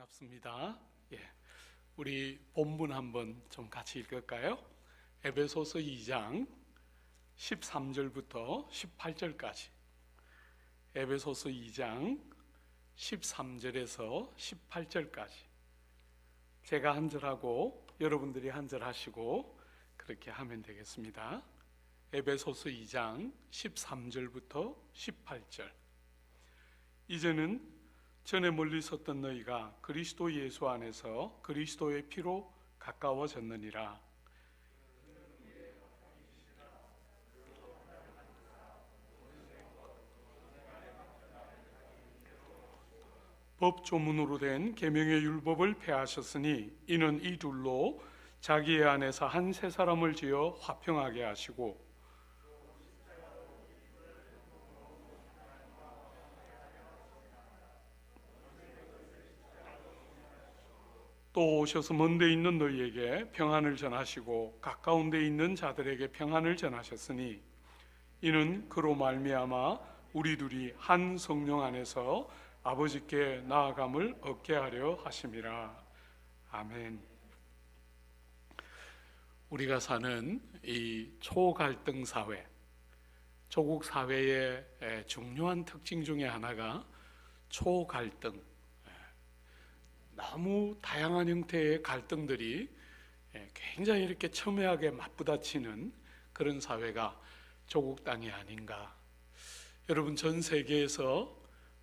반갑습니다. 예, 우리 본문 한번 좀 같이 읽을까요? 에베소서 2장 13절부터 18절까지. 에베소서 2장 13절에서 18절까지. 제가 한 절하고 여러분들이 한 절 하시고 그렇게 하면 되겠습니다. 에베소서 2장 13절부터 18절. 이제는 전에 멀리 섰던 너희가 그리스도 예수 안에서 그리스도의 피로 가까워졌느니라. 법 조문으로 된 계명의 율법을 폐하셨으니 이는 이 둘로 자기의 안에서 한 세 사람을 지어 화평하게 하시고 또 오셔서 먼데 있는 너희에게 평안을 전하시고 가까운 데 있는 자들에게 평안을 전하셨으니 이는 그로 말미암아 우리 둘이 한 성령 안에서 아버지께 나아감을 얻게 하려 하심이라 아멘. 우리가 사는 이 초갈등 사회, 조국 사회의 에, 중요한 특징 중에 하나가 초갈등, 너무 다양한 형태의 갈등들이 예, 굉장히 이렇게 첨예하게 맞부딪히는 그런 사회가 조국 땅이 아닌가. 여러분 전 세계에서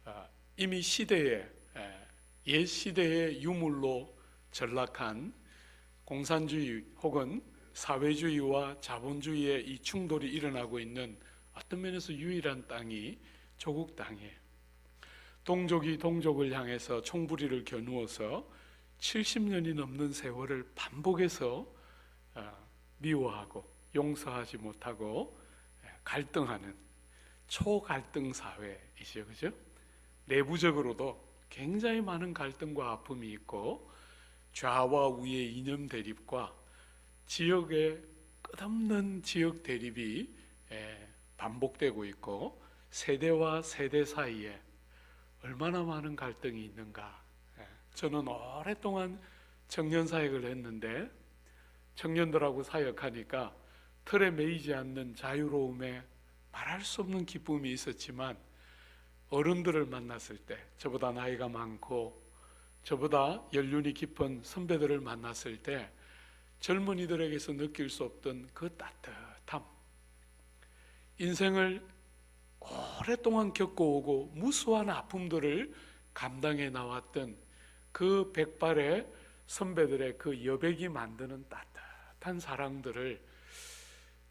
아, 이미 시대에 예, 옛 시대의 유물로 전락한 공산주의 혹은 사회주의와 자본주의의 이 충돌이 일어나고 있는 어떤 면에서 유일한 땅이 조국 땅이에요. 동족이 동족을 향해서 총부리를 겨누어서 70년이 넘는 세월을 반복해서 어, 미워하고 용서하지 못하고 예, 갈등하는 초갈등 사회이죠, 그죠? 내부적으로도 굉장히 많은 갈등과 아픔이 있고 좌와 우의 이념 대립과 지역의 끝없는 지역 대립이 예, 반복되고 있고 세대와 세대 사이에 얼마나 많은 갈등이 있는가. 예, 저는 오랫동안 청년 사역을 했는데 청년들하고 사역하니까 틀에 매이지 않는 자유로움에 말할 수 없는 기쁨이 있었지만 어른들을 만났을 때 저보다 나이가 많고 저보다 연륜이 깊은 선배들을 만났을 때 젊은이들에게서 느낄 수 없던 그 따뜻함 인생을 오랫동안 겪어오고 무수한 아픔들을 감당해 나왔던 그 백발의 선배들의 그 여백이 만드는 따뜻한 사랑들을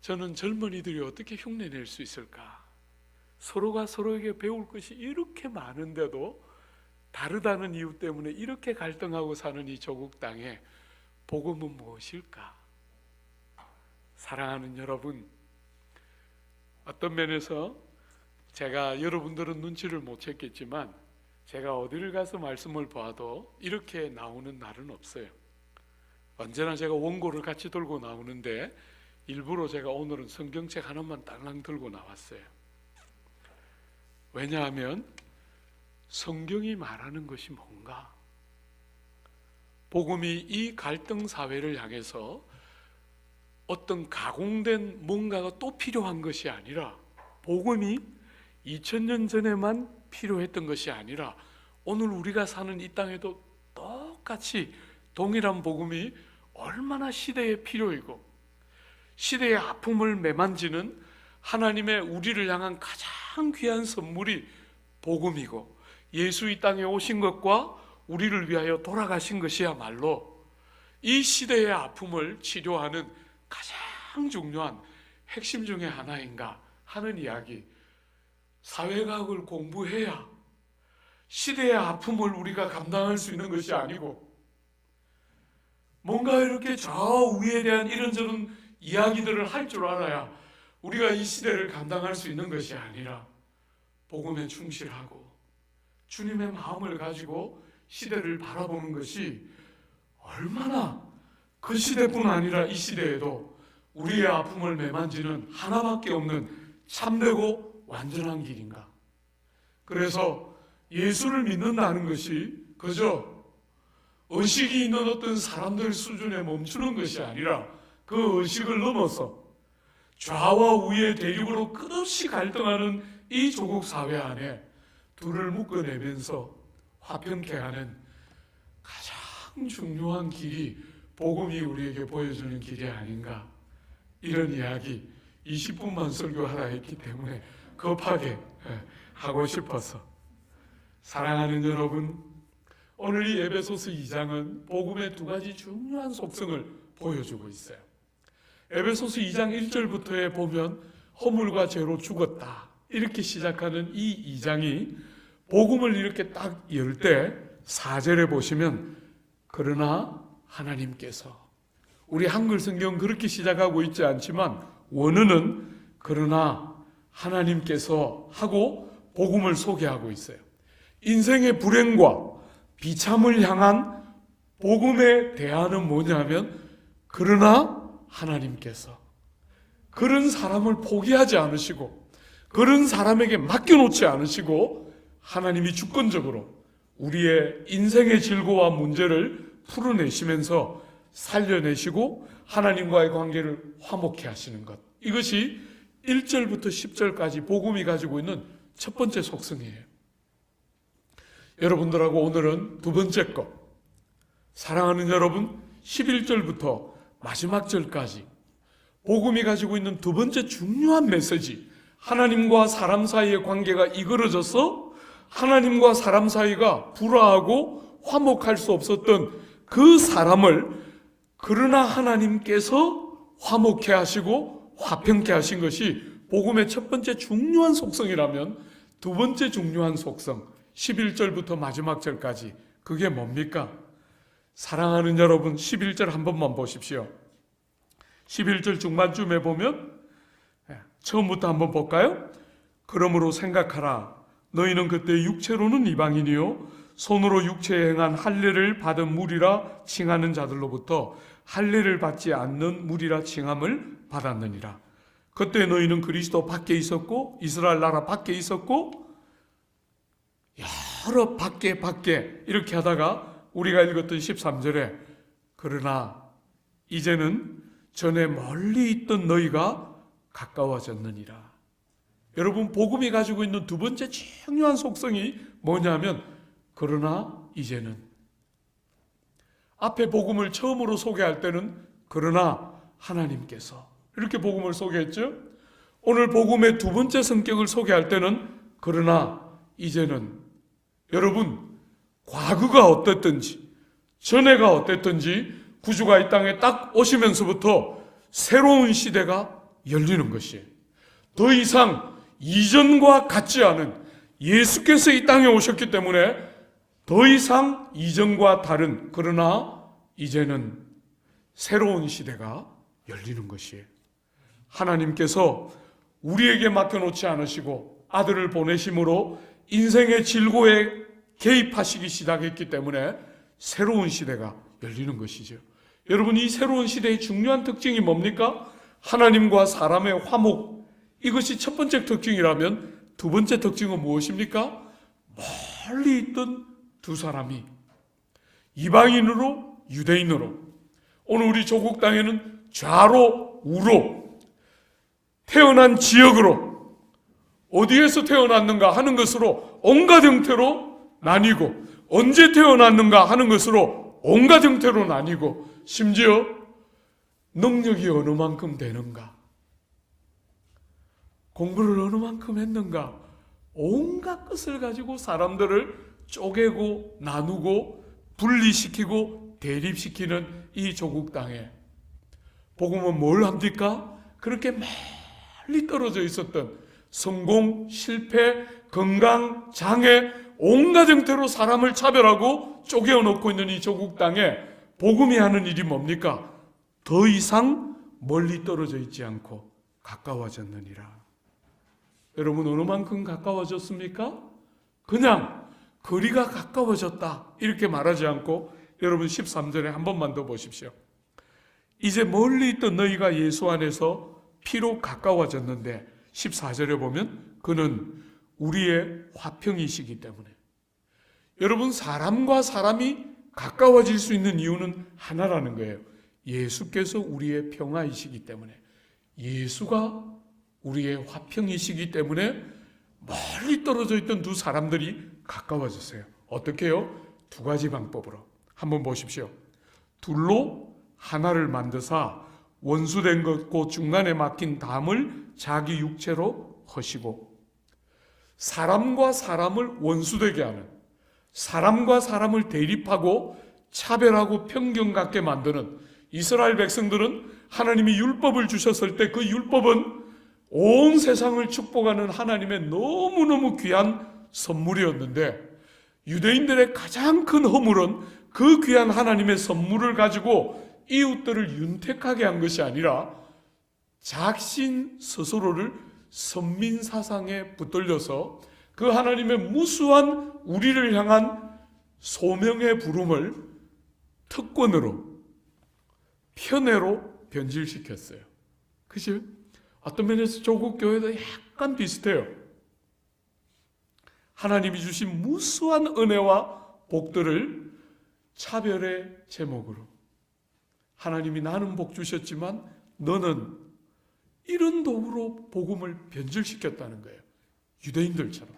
저는 젊은이들이 어떻게 흉내낼 수 있을까? 서로가 서로에게 배울 것이 이렇게 많은데도 다르다는 이유 때문에 이렇게 갈등하고 사는 이 조국 땅에 복음은 무엇일까? 사랑하는 여러분, 어떤 면에서 제가 여러분들은 눈치를 못 챘겠지만 제가 어디를 가서 말씀을 봐도 이렇게 나오는 날은 없어요. 언제나 제가 원고를 같이 들고 나오는데 일부러 제가 오늘은 성경책 하나만 딸랑 들고 나왔어요. 왜냐하면 성경이 말하는 것이 뭔가? 복음이 이 갈등 사회를 향해서 어떤 가공된 뭔가가 또 필요한 것이 아니라 복음이 2000년 전에만 필요했던 것이 아니라 오늘 우리가 사는 이 땅에도 똑같이 동일한 복음이 얼마나 시대에 필요이고 시대의 아픔을 매만지는 하나님의 우리를 향한 가장 귀한 선물이 복음이고 예수 이 땅에 오신 것과 우리를 위하여 돌아가신 것이야말로 이 시대의 아픔을 치료하는 가장 중요한 핵심 중의 하나인가 하는 이야기 사회과학을 공부해야 시대의 아픔을 우리가 감당할 수 있는 것이 아니고 뭔가 이렇게 좌우에 대한 이런저런 이야기들을 할 줄 알아야 우리가 이 시대를 감당할 수 있는 것이 아니라 복음에 충실하고 주님의 마음을 가지고 시대를 바라보는 것이 얼마나 그 시대뿐 아니라 이 시대에도 우리의 아픔을 매만지는 하나밖에 없는 참되고 완전한 길인가? 그래서 예수를 믿는다는 것이 그저 의식이 있는 어떤 사람들 수준에 멈추는 것이 아니라 그 의식을 넘어서 좌와 우의 대립으로 끝없이 갈등하는 이 조국 사회 안에 둘을 묶어내면서 화평케 하는 가장 중요한 길이 복음이 우리에게 보여주는 길이 아닌가 이런 이야기 20분만 설교하라 했기 때문에 급하게 예, 하고 싶어서 사랑하는 여러분 오늘 이 에베소서 2장은 복음의 두 가지 중요한 속성을 보여주고 있어요. 에베소서 2장 1절부터에 보면 허물과 죄로 죽었다. 이렇게 시작하는 이 2장이 복음을 이렇게 딱 열 때 4절에 보시면 그러나 하나님께서 우리 한글 성경 그렇게 시작하고 있지 않지만 원어는 그러나 하나님께서 하고 복음을 소개하고 있어요. 인생의 불행과 비참을 향한 복음의 대안은 뭐냐면 그러나 하나님께서 그런 사람을 포기하지 않으시고 그런 사람에게 맡겨놓지 않으시고 하나님이 주권적으로 우리의 인생의 질고와 문제를 풀어내시면서 살려내시고 하나님과의 관계를 화목케 하시는 것. 이것이 1절부터 10절까지 복음이 가지고 있는 첫 번째 속성이에요. 여러분들하고 오늘은 두 번째 것. 사랑하는 여러분, 11절부터 마지막 절까지 복음이 가지고 있는 두 번째 중요한 메시지. 하나님과 사람 사이의 관계가 이끌어져서 하나님과 사람 사이가 불화하고 화목할 수 없었던 그 사람을 그러나 하나님께서 화목케 하시고 화평케 하신 것이 복음의 첫 번째 중요한 속성이라면 두 번째 중요한 속성 11절부터 마지막 절까지 그게 뭡니까? 사랑하는 여러분 11절 한 번만 보십시오. 11절 중반쯤에 보면 예, 처음부터 한번 볼까요? 그러므로 생각하라 너희는 그때 육체로는 이방인이요 손으로 육체에 행한 할례를 받은 무리라 칭하는 자들로부터 할례를 받지 않는 무리라 칭함을 받았느니라. 그때 너희는 그리스도 밖에 있었고 이스라엘 나라 밖에 있었고 여러 밖에 밖에 이렇게 하다가 우리가 읽었던 13절에 그러나 이제는 전에 멀리 있던 너희가 가까워졌느니라. 여러분 복음이 가지고 있는 두 번째 중요한 속성이 뭐냐면 그러나 이제는 앞에 복음을 처음으로 소개할 때는 그러나 하나님께서 이렇게 복음을 소개했죠. 오늘 복음의 두 번째 성격을 소개할 때는 그러나 이제는 여러분 과거가 어땠든지 전해가 어땠든지 구주가 이 땅에 딱 오시면서부터 새로운 시대가 열리는 것이에요. 더 이상 이전과 같지 않은 예수께서 이 땅에 오셨기 때문에 더 이상 이전과 다른 그러나 이제는 새로운 시대가 열리는 것이에요. 하나님께서 우리에게 맡겨놓지 않으시고 아들을 보내심으로 인생의 질고에 개입하시기 시작했기 때문에 새로운 시대가 열리는 것이죠. 여러분 이 새로운 시대의 중요한 특징이 뭡니까? 하나님과 사람의 화목 이것이 첫 번째 특징이라면 두 번째 특징은 무엇입니까? 멀리 있던 두 사람이 이방인으로 유대인으로 오늘 우리 조국 땅에는 좌로 우로 태어난 지역으로 어디에서 태어났는가 하는 것으로 온갖 형태로 나뉘고 언제 태어났는가 하는 것으로 온갖 형태로 나뉘고 심지어 능력이 어느 만큼 되는가 공부를 어느 만큼 했는가 온갖 것을 가지고 사람들을 쪼개고 나누고 분리시키고 대립시키는 이 조국 땅에 복음은 뭘 합니까? 그렇게 멀리 떨어져 있었던 성공, 실패, 건강, 장애 온갖 형태로 사람을 차별하고 쪼개어 놓고 있는 이 조국 땅에 복음이 하는 일이 뭡니까? 더 이상 멀리 떨어져 있지 않고 가까워졌느니라. 여러분 어느 만큼 가까워졌습니까? 그냥 거리가 가까워졌다 이렇게 말하지 않고 여러분 13절에 한 번만 더 보십시오. 이제 멀리 있던 너희가 예수 안에서 피로 가까워졌는데 14절에 보면 그는 우리의 화평이시기 때문에 여러분 사람과 사람이 가까워질 수 있는 이유는 하나라는 거예요. 예수께서 우리의 평화이시기 때문에 예수가 우리의 화평이시기 때문에 멀리 떨어져 있던 두 사람들이 가까워졌어요. 어떻게요? 두 가지 방법으로 한번 보십시오. 둘로 하나를 만드사 원수된 것고 중간에 막힌 담을 자기 육체로 허시고 사람과 사람을 원수되게 하는 사람과 사람을 대립하고 차별하고 편견 갖게 만드는 이스라엘 백성들은 하나님이 율법을 주셨을 때 그 율법은 온 세상을 축복하는 하나님의 너무너무 귀한 선물이었는데 유대인들의 가장 큰 허물은 그 귀한 하나님의 선물을 가지고 이웃들을 윤택하게 한 것이 아니라 작신 스스로를 선민 사상에 붙들려서 그 하나님의 무수한 우리를 향한 소명의 부름을 특권으로 편애로 변질시켰어요. 그죠? 어떤 면에서 조국 교회도 약간 비슷해요. 하나님이 주신 무수한 은혜와 복들을 차별의 제목으로 하나님이 나는 복 주셨지만 너는 이런 도구로 복음을 변질시켰다는 거예요. 유대인들처럼.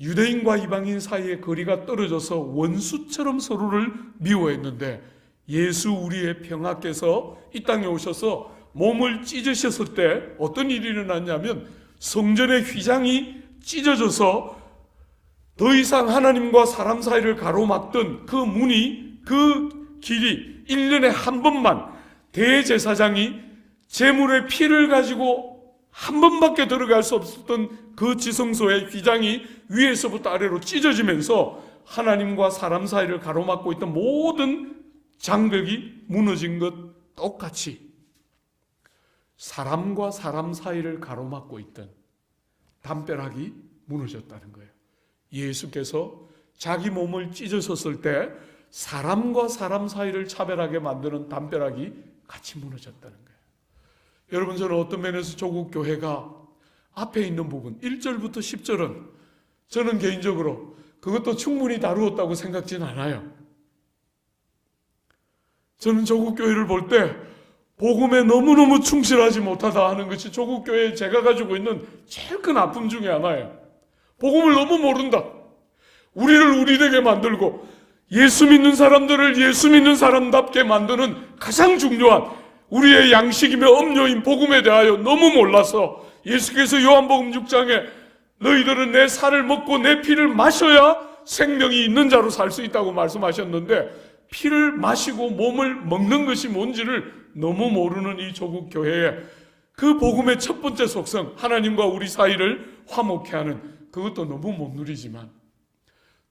유대인과 이방인 사이의 거리가 떨어져서 원수처럼 서로를 미워했는데 예수 우리의 평화께서 이 땅에 오셔서 몸을 찢으셨을 때 어떤 일이 일어났냐면 성전의 휘장이 찢어져서 더 이상 하나님과 사람 사이를 가로막던 그 문이 그 길이 1년에 한 번만 대제사장이 제물의 피를 가지고 한 번밖에 들어갈 수 없었던 그 지성소의 휘장이 위에서부터 아래로 찢어지면서 하나님과 사람 사이를 가로막고 있던 모든 장벽이 무너진 것 똑같이 사람과 사람 사이를 가로막고 있던 담벼락이 무너졌다는 거예요. 예수께서 자기 몸을 찢으셨을 때 사람과 사람 사이를 차별하게 만드는 담벼락이 같이 무너졌다는 거예요. 여러분 저는 어떤 면에서 조국 교회가 앞에 있는 부분 1절부터 10절은 저는 개인적으로 그것도 충분히 다루었다고 생각지는 않아요. 저는 조국 교회를 볼때 복음에 너무너무 충실하지 못하다 하는 것이 조국 교회에 제가 가지고 있는 제일 큰 아픔 중에 하나예요. 복음을 너무 모른다. 우리를 우리되게 만들고 예수 믿는 사람들을 예수 믿는 사람답게 만드는 가장 중요한 우리의 양식이며 음료인 복음에 대하여 너무 몰라서 예수께서 요한복음 6장에 너희들은 내 살을 먹고 내 피를 마셔야 생명이 있는 자로 살 수 있다고 말씀하셨는데 피를 마시고 몸을 먹는 것이 뭔지를 너무 모르는 이 조국 교회에 그 복음의 첫 번째 속성 하나님과 우리 사이를 화목해 하는 그것도 너무 못 누리지만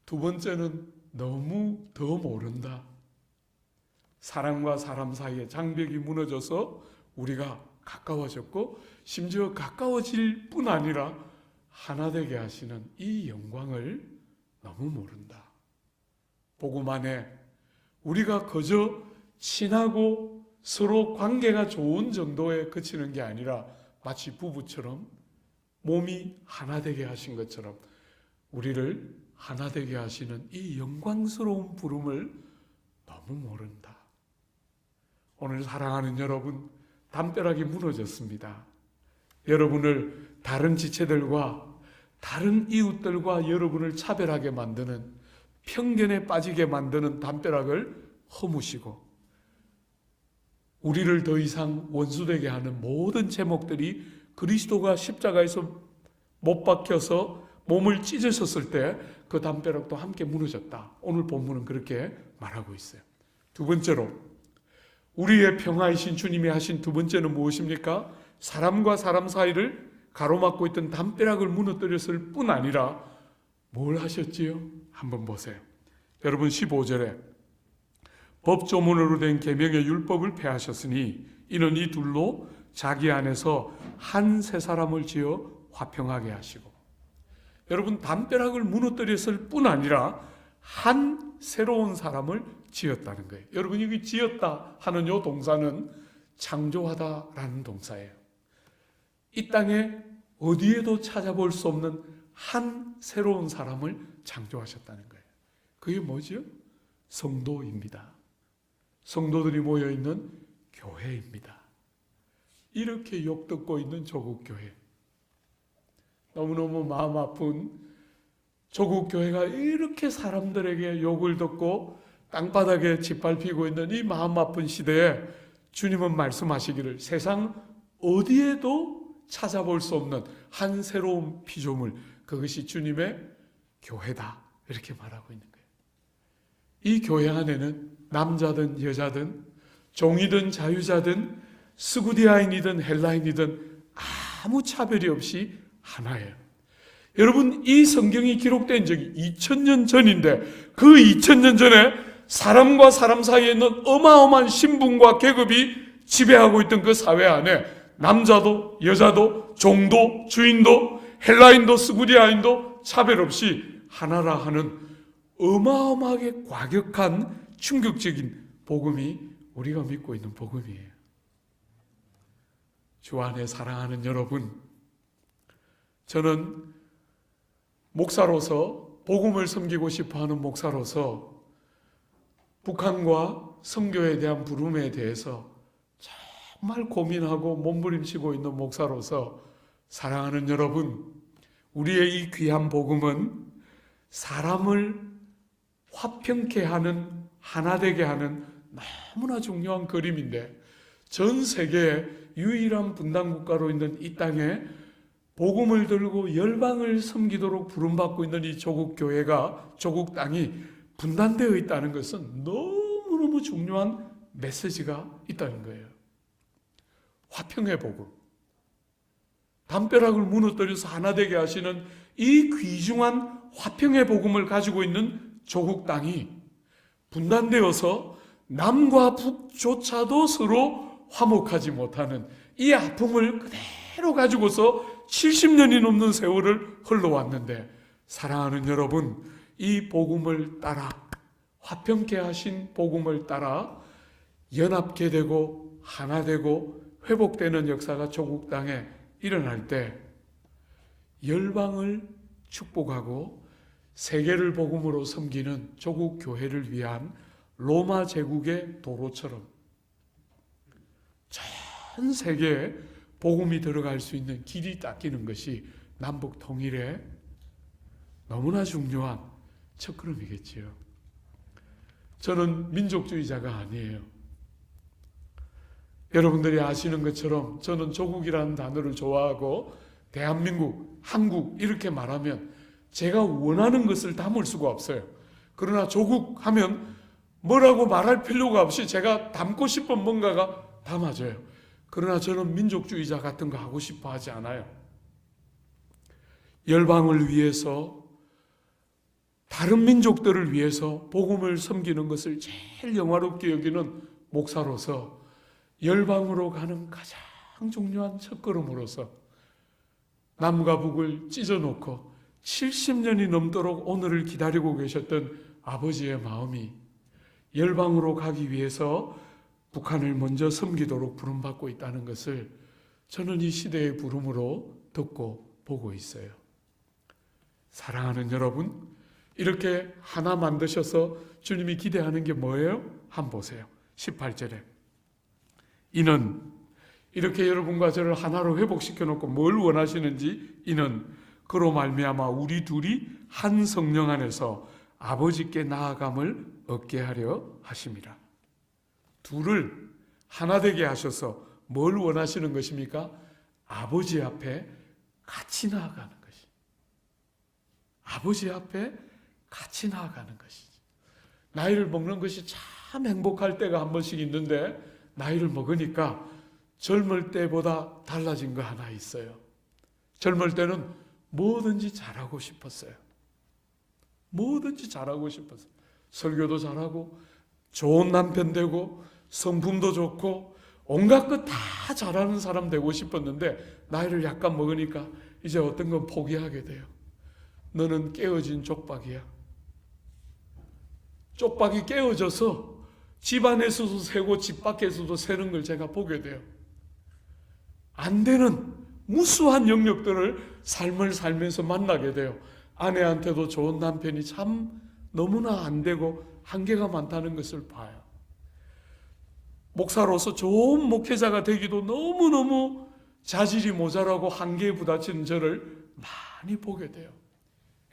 두 번째는 너무 더 모른다. 사람과 사람 사이의 장벽이 무너져서 우리가 가까워졌고 심지어 가까워질 뿐 아니라 하나 되게 하시는 이 영광을 너무 모른다. 복음 안에 우리가 그저 친하고 서로 관계가 좋은 정도에 그치는 게 아니라 마치 부부처럼 몸이 하나 되게 하신 것처럼 우리를 하나 되게 하시는 이 영광스러운 부름을 너무 모른다. 오늘 사랑하는 여러분, 담벼락이 무너졌습니다. 여러분을 다른 지체들과 다른 이웃들과 여러분을 차별하게 만드는 편견에 빠지게 만드는 담벼락을 허무시고 우리를 더 이상 원수되게 하는 모든 제목들이 그리스도가 십자가에서 못 박혀서 몸을 찢으셨을 때 그 담벼락도 함께 무너졌다. 오늘 본문은 그렇게 말하고 있어요. 두 번째로 우리의 평화이신 주님이 하신 두 번째는 무엇입니까? 사람과 사람 사이를 가로막고 있던 담벼락을 무너뜨렸을 뿐 아니라 뭘 하셨지요? 한번 보세요. 여러분 15절에 법조문으로 된 계명의 율법을 폐하셨으니 이는 이 둘로 자기 안에서 한 세 사람을 지어 화평하게 하시고 여러분 담벼락을 무너뜨렸을 뿐 아니라 한 새로운 사람을 지었다는 거예요. 여러분 여기 지었다 하는 요 동사는 창조하다라는 동사예요. 이 땅에 어디에도 찾아볼 수 없는 한 새로운 사람을 창조하셨다는 거예요. 그게 뭐죠? 성도입니다. 성도들이 모여 있는 교회입니다. 이렇게 욕 듣고 있는 조국 교회. 너무너무 마음 아픈 조국 교회가 이렇게 사람들에게 욕을 듣고 땅바닥에 짓밟히고 있는 이 마음 아픈 시대에 주님은 말씀하시기를 세상 어디에도 찾아볼 수 없는 한 새로운 피조물 그것이 주님의 교회다 이렇게 말하고 있는. 이 교회 안에는 남자든 여자든 종이든 자유자든 스구디아인이든 헬라인이든 아무 차별이 없이 하나예요. 여러분 이 성경이 기록된 적이 2000년 전인데 그 2000년 전에 사람과 사람 사이에 있는 어마어마한 신분과 계급이 지배하고 있던 그 사회 안에 남자도 여자도 종도 주인도 헬라인도 스구디아인도 차별 없이 하나라 하는 어마어마하게 과격한 충격적인 복음이 우리가 믿고 있는 복음이에요. 주 안에 사랑하는 여러분, 저는 목사로서 복음을 섬기고 싶어 하는 목사로서 북한과 선교에 대한 부름에 대해서 정말 고민하고 몸부림치고 있는 목사로서 사랑하는 여러분, 우리의 이 귀한 복음은 사람을 화평케 하는 하나 되게 하는 너무나 중요한 그림인데 전 세계의 유일한 분단 국가로 있는 이 땅에 복음을 들고 열방을 섬기도록 부름받고 있는 이 조국 교회가 조국 땅이 분단되어 있다는 것은 너무너무 중요한 메시지가 있다는 거예요. 화평의 복음. 담벼락을 무너뜨려서 하나 되게 하시는 이 귀중한 화평의 복음을 가지고 있는 조국 땅이 분단되어서 남과 북조차도 서로 화목하지 못하는 이 아픔을 그대로 가지고서 70년이 넘는 세월을 흘러왔는데 사랑하는 여러분 이 복음을 따라 화평케 하신 복음을 따라 연합게 되고 하나 되고 회복되는 역사가 조국 땅에 일어날 때 열방을 축복하고 세계를 복음으로 섬기는 조국 교회를 위한 로마 제국의 도로처럼 전 세계에 복음이 들어갈 수 있는 길이 닦이는 것이 남북 통일에 너무나 중요한 첫걸음이겠지요. 저는 민족주의자가 아니에요. 여러분들이 아시는 것처럼 저는 조국이라는 단어를 좋아하고 대한민국, 한국 이렇게 말하면 제가 원하는 것을 담을 수가 없어요. 그러나 조국 하면 뭐라고 말할 필요가 없이 제가 담고 싶은 뭔가가 담아져요. 그러나 저는 민족주의자 같은 거 하고 싶어 하지 않아요. 열방을 위해서 다른 민족들을 위해서 복음을 섬기는 것을 제일 영화롭게 여기는 목사로서 열방으로 가는 가장 중요한 첫걸음으로서 남과 북을 찢어놓고 70년이 넘도록 오늘을 기다리고 계셨던 아버지의 마음이 열방으로 가기 위해서 북한을 먼저 섬기도록 부름받고 있다는 것을 저는 이 시대의 부름으로 듣고 보고 있어요. 사랑하는 여러분, 이렇게 하나 만드셔서 주님이 기대하는 게 뭐예요? 한번 보세요. 18절에. 이는 이렇게 여러분과 저를 하나로 회복시켜 놓고 뭘 원하시는지 이는 그로 말미암아 우리 둘이 한 성령 안에서 아버지께 나아감을 얻게 하려 하심이라. 둘을 하나 되게 하셔서 뭘 원하시는 것입니까? 아버지 앞에 같이 나아가는 것이. 아버지 앞에 같이 나아가는 것이지. 나이를 먹는 것이 참 행복할 때가 한 번씩 있는데 나이를 먹으니까 젊을 때보다 달라진 거 하나 있어요. 젊을 때는 뭐든지 잘하고 싶었어요. 뭐든지 잘하고 싶었어요. 설교도 잘하고 좋은 남편 되고 성품도 좋고 온갖 것 다 잘하는 사람 되고 싶었는데 나이를 약간 먹으니까 이제 어떤 건 포기하게 돼요. 너는 깨어진 족박이야. 쪽박이 깨어져서 집 안에서도 새고 집 밖에서도 새는 걸 제가 보게 돼요. 안 되는 무수한 영역들을 삶을 살면서 만나게 돼요. 아내한테도 좋은 남편이 참 너무나 안 되고 한계가 많다는 것을 봐요. 목사로서 좋은 목회자가 되기도 너무너무 자질이 모자라고 한계에 부딪히는 저를 많이 보게 돼요.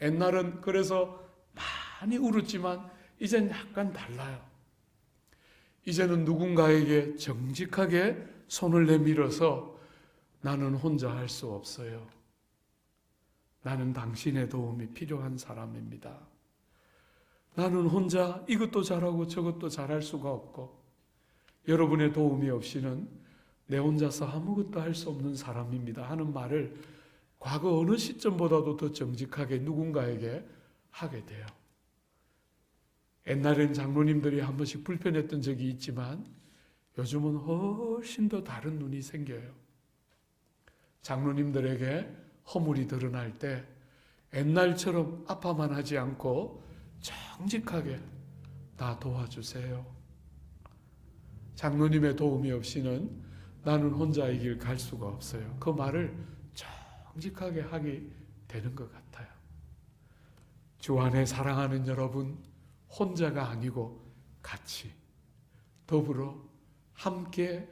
옛날은 그래서 많이 울었지만 이젠 약간 달라요. 이제는 누군가에게 정직하게 손을 내밀어서 나는 혼자 할 수 없어요. 나는 당신의 도움이 필요한 사람입니다. 나는 혼자 이것도 잘하고 저것도 잘할 수가 없고 여러분의 도움이 없이는 내 혼자서 아무것도 할 수 없는 사람입니다 하는 말을 과거 어느 시점보다도 더 정직하게 누군가에게 하게 돼요. 옛날엔 장로님들이 한 번씩 불편했던 적이 있지만 요즘은 훨씬 더 다른 눈이 생겨요. 장로님들에게 허물이 드러날 때 옛날처럼 아파만 하지 않고 정직하게 다 도와주세요. 장로님의 도움이 없이는 나는 혼자 이 길 갈 수가 없어요. 그 말을 정직하게 하게 되는 것 같아요. 주 안에 사랑하는 여러분, 혼자가 아니고 같이 더불어 함께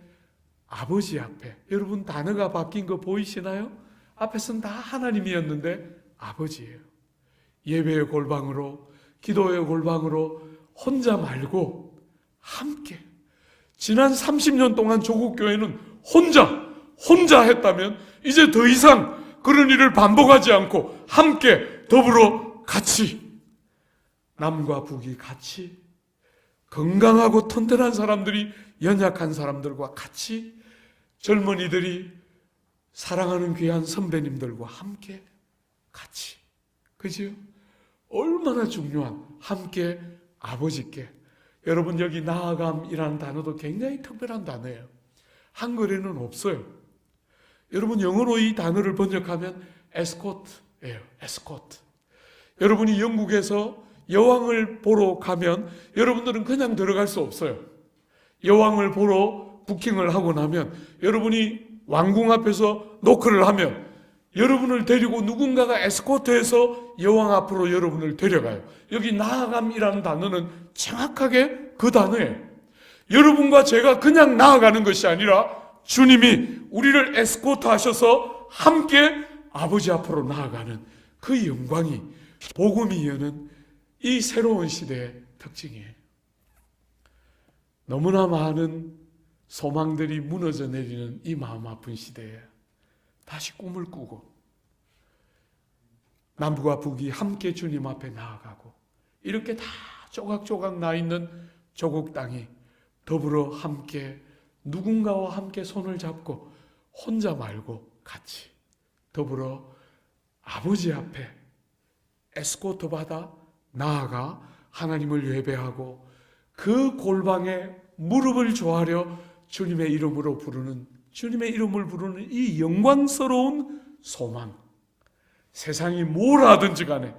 아버지 앞에 여러분 단어가 바뀐 거 보이시나요? 앞에서는 다 하나님이었는데 아버지예요. 예배의 골방으로 기도의 골방으로 혼자 말고 함께 지난 30년 동안 조국 교회는 혼자 혼자 했다면 이제 더 이상 그런 일을 반복하지 않고 함께 더불어 같이 남과 북이 같이 건강하고 튼튼한 사람들이 연약한 사람들과 같이 젊은이들이 사랑하는 귀한 선배님들과 함께 같이 그지요? 얼마나 중요한 함께 아버지께 여러분 여기 나아감이라는 단어도 굉장히 특별한 단어예요. 한글에는 없어요. 여러분 영어로 이 단어를 번역하면 에스코트예요. 에스코트. 여러분이 영국에서 여왕을 보러 가면 여러분들은 그냥 들어갈 수 없어요. 여왕을 보러 부킹을 하고 나면 여러분이 왕궁 앞에서 노크를 하면 여러분을 데리고 누군가가 에스코트해서 여왕 앞으로 여러분을 데려가요. 여기 나아감이라는 단어는 정확하게 그 단어예요. 여러분과 제가 그냥 나아가는 것이 아니라 주님이 우리를 에스코트 하셔서 함께 아버지 앞으로 나아가는 그 영광이 복음이 여는 이 새로운 시대의 특징이에요. 너무나 많은 소망들이 무너져 내리는 이 마음 아픈 시대에 다시 꿈을 꾸고 남부와 북이 함께 주님 앞에 나아가고 이렇게 다 조각조각 나 있는 조국 땅이 더불어 함께 누군가와 함께 손을 잡고 혼자 말고 같이 더불어 아버지 앞에 에스코트 받아 나아가 하나님을 예배하고 그 골방에 무릎을 조아려 주님의 이름으로 부르는 주님의 이름을 부르는 이 영광스러운 소망. 세상이 뭘 하든지 간에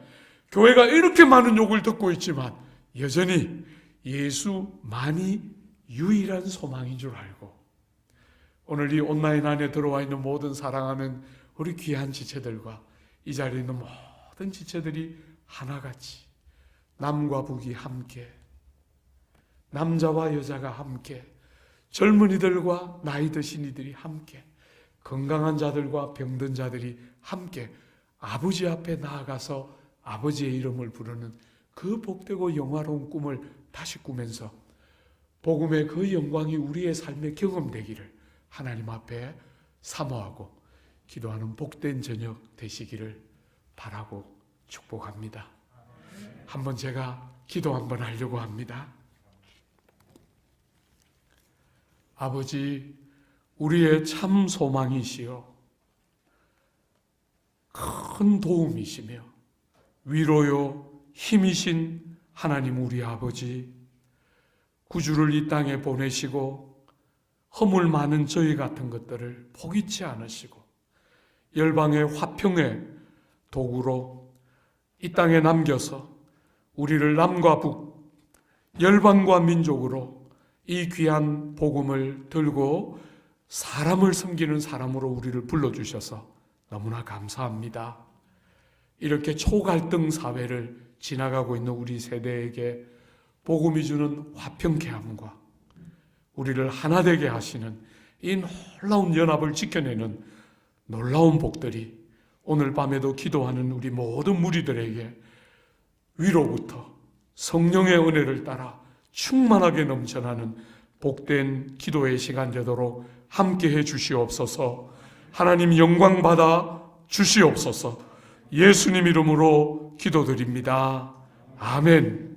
교회가 이렇게 많은 욕을 듣고 있지만 여전히 예수만이 유일한 소망인 줄 알고 오늘 이 온라인 안에 들어와 있는 모든 사랑하는 우리 귀한 지체들과 이 자리에 있는 모든 지체들이 하나같이 남과 북이 함께 남자와 여자가 함께 젊은이들과 나이 드신 이들이 함께 건강한 자들과 병든 자들이 함께 아버지 앞에 나아가서 아버지의 이름을 부르는 그 복되고 영화로운 꿈을 다시 꾸면서 복음의 그 영광이 우리의 삶에 경험되기를 하나님 앞에 사모하고 기도하는 복된 저녁 되시기를 바라고 축복합니다. 한번 제가 기도 한번 하려고 합니다. 아버지, 우리의 참 소망이시여, 큰 도움이시며, 위로요, 힘이신 하나님 우리 아버지, 구주를 이 땅에 보내시고, 허물 많은 저희 같은 것들을 포기치 않으시고, 열방의 화평의 도구로 이 땅에 남겨서 우리를 남과 북, 열방과 민족으로 이 귀한 복음을 들고 사람을 섬기는 사람으로 우리를 불러주셔서 너무나 감사합니다. 이렇게 초갈등 사회를 지나가고 있는 우리 세대에게 복음이 주는 화평케 함과 우리를 하나 되게 하시는 이 놀라운 연합을 지켜내는 놀라운 복들이 오늘 밤에도 기도하는 우리 모든 무리들에게 위로부터 성령의 은혜를 따라 충만하게 넘쳐나는 복된 기도의 시간 되도록 함께 해 주시옵소서. 하나님 영광 받아 주시옵소서. 예수님 이름으로 기도드립니다. 아멘.